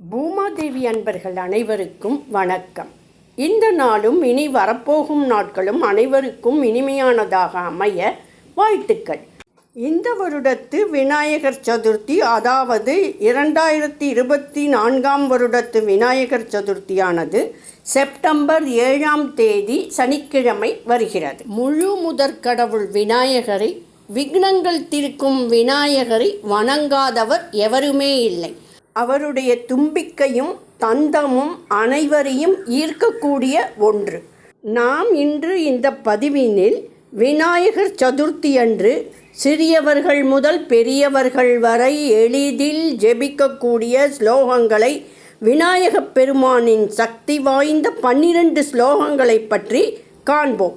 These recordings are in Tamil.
பூமாதேவி அன்பர்கள் அனைவருக்கும் வணக்கம். இந்த நாளும் இனி வரப்போகும் நாட்களும் அனைவருக்கும் இனிமையானதாக அமைய வாழ்த்துக்கள். இந்த வருடத்து விநாயகர் சதுர்த்தி அதாவது இரண்டாயிரத்தி இருபத்தி நான்காம் வருடத்து விநாயகர் சதுர்த்தியானது செப்டம்பர் ஏழாம் தேதி சனிக்கிழமை வருகிறது. முழு முதற் கடவுள் விநாயகரை விக்னங்கள் தீர்க்கும் விநாயகரை வணங்காதவர் எவருமே இல்லை. அவருடைய தும்பிக்கையும் தந்தமும் அனைவரையும் ஈர்க்கக்கூடிய ஒன்று. நாம் இன்று இந்த பதிவினில் விநாயகர் சதுர்த்தி அன்று சிறியவர்கள் முதல் பெரியவர்கள் வரை எளிதில் ஜெபிக்கக்கூடிய ஸ்லோகங்களை விநாயகப் பெருமானின் சக்தி வாய்ந்த பன்னிரண்டு ஸ்லோகங்களை பற்றி காண்போம்.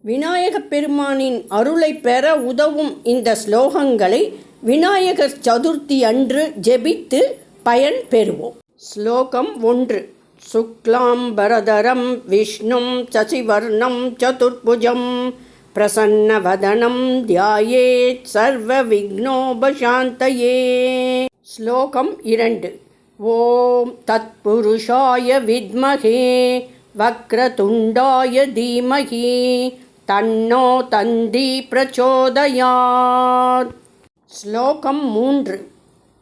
விநாயகப் பெருமானின் அருளை பெற உதவும் இந்த ஸ்லோகங்களை விநாயகர் சதுர்த்தி அன்று ஜெபித்து பயன் பெறுவோம் ஸ்லோகம் ஒன்று. சுக்லாம்பரதரம் விஷ்ணும் சசிவர்ணம் சதுர்புஜம் பிரசன்னவதனம் தியாயேத் சர்வ விக்னோபசாந்தயே ஸ்லோகம் இரண்டு. ஓம் தத்புருஷாய வித்மகே வக்ரதுண்டாய தீமகி தன்னோ தந்தி பிரச்சோதயாத். ஸ்லோகம் மூன்று.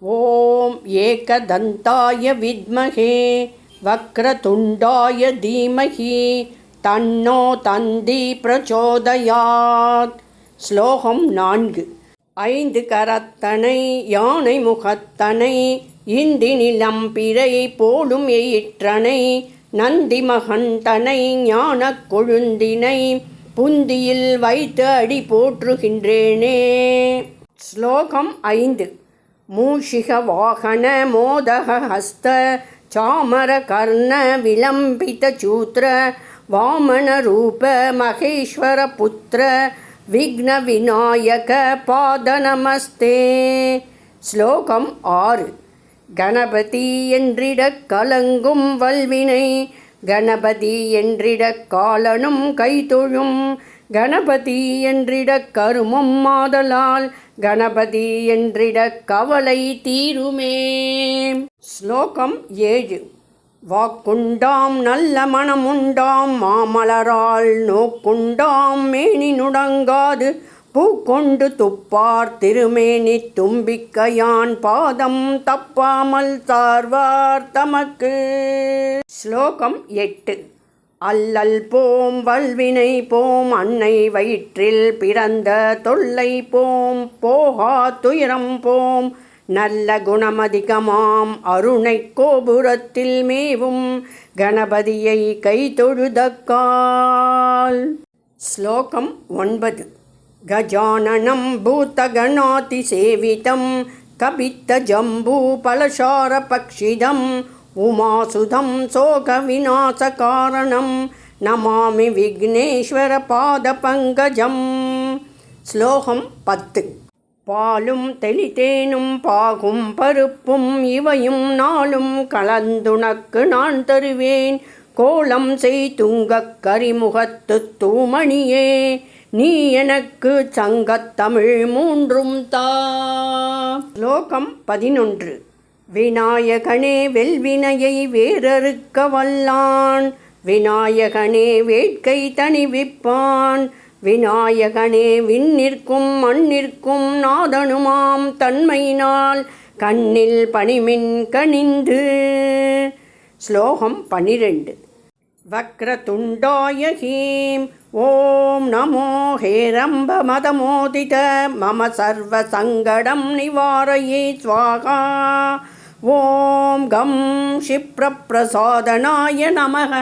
ஓம் ஏகதந்தாய வித்மகே வக்ரதுண்டாய தீமகி தன்னோ தந்தி பிரச்சோதயாத். ஸ்லோகம் நான்கு. ஐந்து கரத்தனை யானை முகத்தனை இந்தி நிலம் பிறை போலும் எயிற்றனை நந்தி மகந்தனை ஞானக் கொழுந்தினை புந்தியில் வைத்து அடி போற்றுகின்றேனே. ஸ்லோகம் ஐந்து. மூஷிக வாகன மோதக ஹஸ்த சாமர கர்ண விலம்பித சூத்ர வாமன ரூப மகேஸ்வர புத்திர விக்ன விநாயக பாத நமஸ்தே ஸ்லோகம் ஆறு. கணபதி என்றிடக் கலங்கும் வல்வினை கணபதி என்றிடக் காலனும் கைதொழும் கணபதி என்றிடக் கருமம் மாதலால் கணபதி என்றிடக் கவலை தீருமே. ஸ்லோகம் ஏழு. வாக்குண்டாம் நல்ல மனமுண்டாம் மாமலரால் நோக்குண்டாம் மேனி நுடங்காது பூக்கொண்டு துப்பார் திருமேனி தும்பிக்கையான் பாதம் தப்பாமல் சார்வார் தமக்கு. ஸ்லோகம் எட்டு. அல்லல் போம் வல்வினை போம் அன்னை வயிற்றில் பிறந்த தொல்லை போம் போகா துயரம் போம் நல்ல குணமதிகமாம் அருணை கோபுரத்தில் மேவும் கணபதியை கை தொழுதக்கால். ஸ்லோகம் ஒன்பது. கஜானனம் பூத்தகணாதி சேவிதம் கபித்த ஜம்பூ பலசார பக்ஷிதம் உமாசுதம் சோக விநாச காரணம் நமாமி விக்னேஸ்வர பாத பங்கஜம். ஸ்லோகம் பத்து. பாலும் தெளித்தேனும் பாகும் பருப்பும் இவையும் நாளும் கலந்துனக்கு நான் தருவேன். கோலம் செய் துங்கக் கரிமுகத்து தூமணியே. நீ எனக்கு சங்கத்தமிழ் மூன்றும் தா. ஸ்லோகம் பதினொன்று. விநாயகனே வெல்வினையை வேறறுக்க வல்லான் விநாயகனே வேட்கை தணிவிப்பான். விநாயகனே விண்ணிற்கும் மண்ணிற்கும் நாதனுமாம் தன்மையினால் கண்ணில் பணிமின் கணிந்து ஸ்லோகம் பனிரெண்டு. வக்ரதுண்டாய ஹீம் ஓம் நமோ ஹேரம்ப மதமோதித மம சர்வ சங்கடம் நிவாரயே ஸ்வாகா. ஓம் கம் க்ஷிப்ரப்பிரசாதனாய நமக